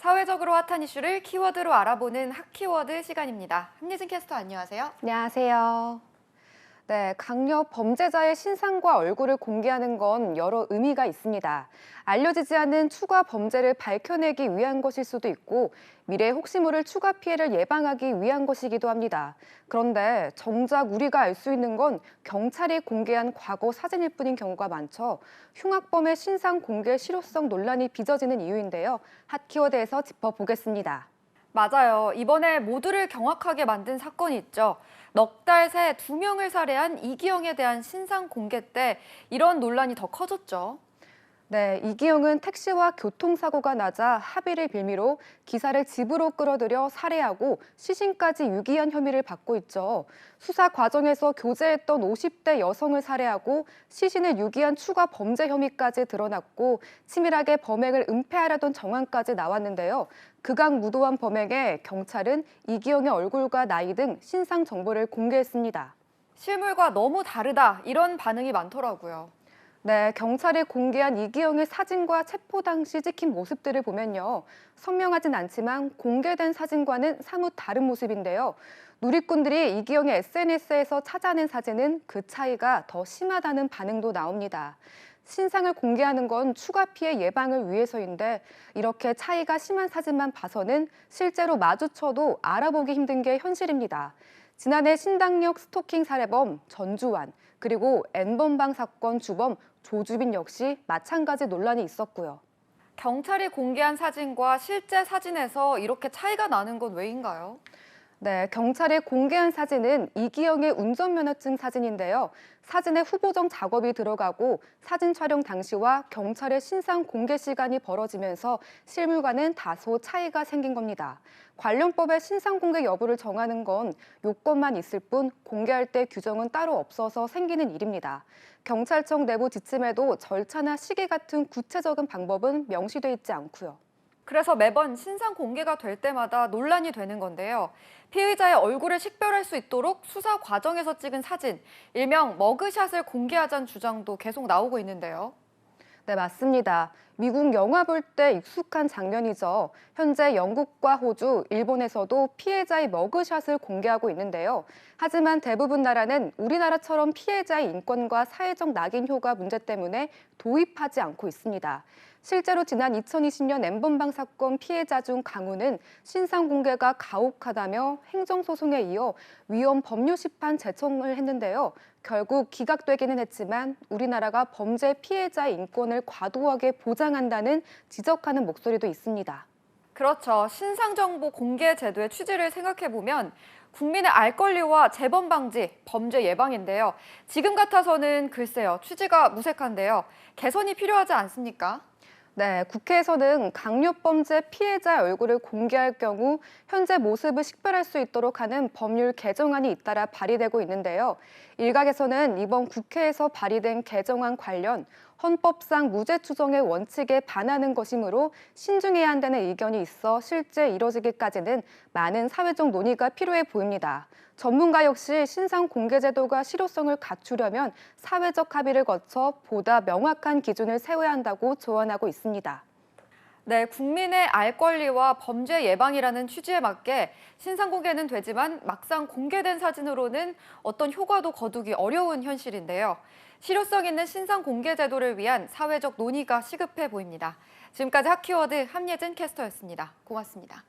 사회적으로 핫한 이슈를 키워드로 알아보는 핫키워드 시간입니다. 함예진 캐스터 안녕하세요. 안녕하세요. 네, 강력 범죄자의 신상과 얼굴을 공개하는 건 여러 의미가 있습니다. 알려지지 않은 추가 범죄를 밝혀내기 위한 것일 수도 있고 미래에 혹시 모를 추가 피해를 예방하기 위한 것이기도 합니다. 그런데 정작 우리가 알 수 있는 건 경찰이 공개한 과거 사진일 뿐인 경우가 많죠. 흉악범의 신상 공개 실효성 논란이 빚어지는 이유인데요. 핫키워드에서 짚어보겠습니다. 맞아요. 이번에 모두를 경악하게 만든 사건이 있죠. 넉 달 새 두 명을 살해한 이기영에 대한 신상 공개 때 이런 논란이 더 커졌죠. 네, 이기영은 택시와 교통사고가 나자 합의를 빌미로 기사를 집으로 끌어들여 살해하고 시신까지 유기한 혐의를 받고 있죠. 수사 과정에서 교제했던 50대 여성을 살해하고 시신을 유기한 추가 범죄 혐의까지 드러났고 치밀하게 범행을 은폐하려던 정황까지 나왔는데요. 극악무도한 범행에 경찰은 이기영의 얼굴과 나이 등 신상 정보를 공개했습니다. 실물과 너무 다르다 이런 반응이 많더라고요. 네, 경찰이 공개한 이기영의 사진과 체포 당시 찍힌 모습들을 보면요. 선명하진 않지만 공개된 사진과는 사뭇 다른 모습인데요. 누리꾼들이 이기영의 SNS에서 찾아낸 사진은 그 차이가 더 심하다는 반응도 나옵니다. 신상을 공개하는 건 추가 피해 예방을 위해서인데 이렇게 차이가 심한 사진만 봐서는 실제로 마주쳐도 알아보기 힘든 게 현실입니다. 지난해 신당역 스토킹 살해범 전주환 그리고 N번방 사건 주범 조주빈 역시 마찬가지 논란이 있었고요. 경찰이 공개한 사진과 실제 사진에서 이렇게 차이가 나는 건 왜인가요? 네, 경찰이 공개한 사진은 이기영의 운전면허증 사진인데요. 사진에 후보정 작업이 들어가고 사진 촬영 당시와 경찰의 신상 공개 시간이 벌어지면서 실물과는 다소 차이가 생긴 겁니다. 관련법의 신상 공개 여부를 정하는 건 요건만 있을 뿐 공개할 때 규정은 따로 없어서 생기는 일입니다. 경찰청 내부 지침에도 절차나 시기 같은 구체적인 방법은 명시돼 있지 않고요. 그래서 매번 신상 공개가 될 때마다 논란이 되는 건데요. 피의자의 얼굴을 식별할 수 있도록 수사 과정에서 찍은 사진, 일명 머그샷을 공개하자는 주장도 계속 나오고 있는데요. 네, 맞습니다. 미국 영화 볼 때 익숙한 장면이죠. 현재 영국과 호주, 일본에서도 피해자의 머그샷을 공개하고 있는데요. 하지만 대부분 나라는 우리나라처럼 피해자의 인권과 사회적 낙인 효과 문제 때문에 도입하지 않고 있습니다. 실제로 지난 2020년 엠번방 사건 피해자 중 강우는 신상 공개가 가혹하다며 행정소송에 이어 위헌 법률 심판 제청을 했는데요. 결국 기각되기는 했지만 우리나라가 범죄 피해자의 인권을 과도하게 보장 한다는 지적하는 목소리도 있습니다. 그렇죠. 신상정보 공개 제도의 취지를 생각해 보면 국민의 알 권리와 재범 방지, 범죄 예방인데요. 지금 같아서는 글쎄요, 취지가 무색한데요. 개선이 필요하지 않습니까? 네, 국회에서는 강요범죄 피해자 얼굴을 공개할 경우 현재 모습을 식별할 수 있도록 하는 법률 개정안이 잇따라 발의되고 있는데요. 일각에서는 이번 국회에서 발의된 개정안 관련 헌법상 무죄 추정의 원칙에 반하는 것이므로 신중해야 한다는 의견이 있어 실제 이뤄지기까지는 많은 사회적 논의가 필요해 보입니다. 전문가 역시 신상 공개 제도가 실효성을 갖추려면 사회적 합의를 거쳐 보다 명확한 기준을 세워야 한다고 조언하고 있습니다. 네, 국민의 알 권리와 범죄 예방이라는 취지에 맞게 신상 공개는 되지만 막상 공개된 사진으로는 어떤 효과도 거두기 어려운 현실인데요. 실효성 있는 신상 공개 제도를 위한 사회적 논의가 시급해 보입니다. 지금까지 핫키워드 함예진 캐스터였습니다. 고맙습니다.